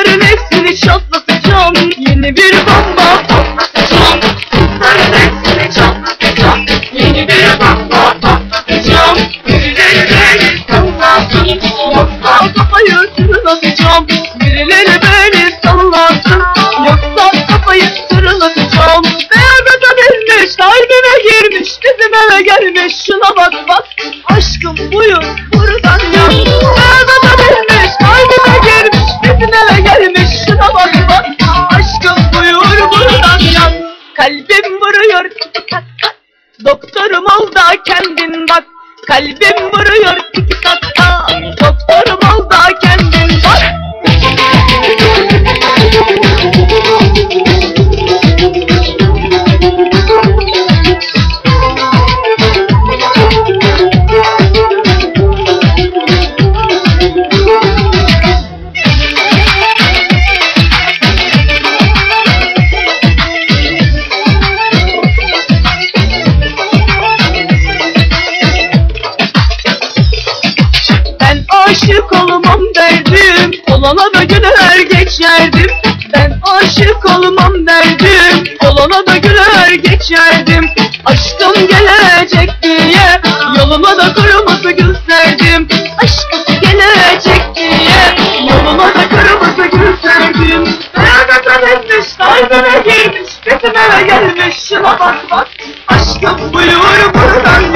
Kızların hepsini çatlatacağım. Yeni bir bomba patlatacağım. Kızların hepsini çatlatacağım. Yeni bir bomba patlatacağım. Birileri beni sallasın Yoksa kafayı tırlatacağım Birileri beni sallasın Yoksa kafayı tırlatacağım Beyaz binmiş kalbime girmiş Bizim eve gelmiş. Şuna bak bak. Aşkım buyur buradan yan Kalbim vuruyor. Tiki tak tak Doktorum ol da kendin bak. Kalbim vuruyor. tiki tak derdim Olana da güler geçerdim. Ben aşık olmam derdim Olana da güler geçerdim. Aşkım gelecek diye Yoluma da kırmızı gül serdim. Aşkım gelecek diye Yoluma da kırmızı gül serdim. Nereden etmiş kalbime girmiş Bizim eve gelmiş şuna bak bak Aşkım buyur buradan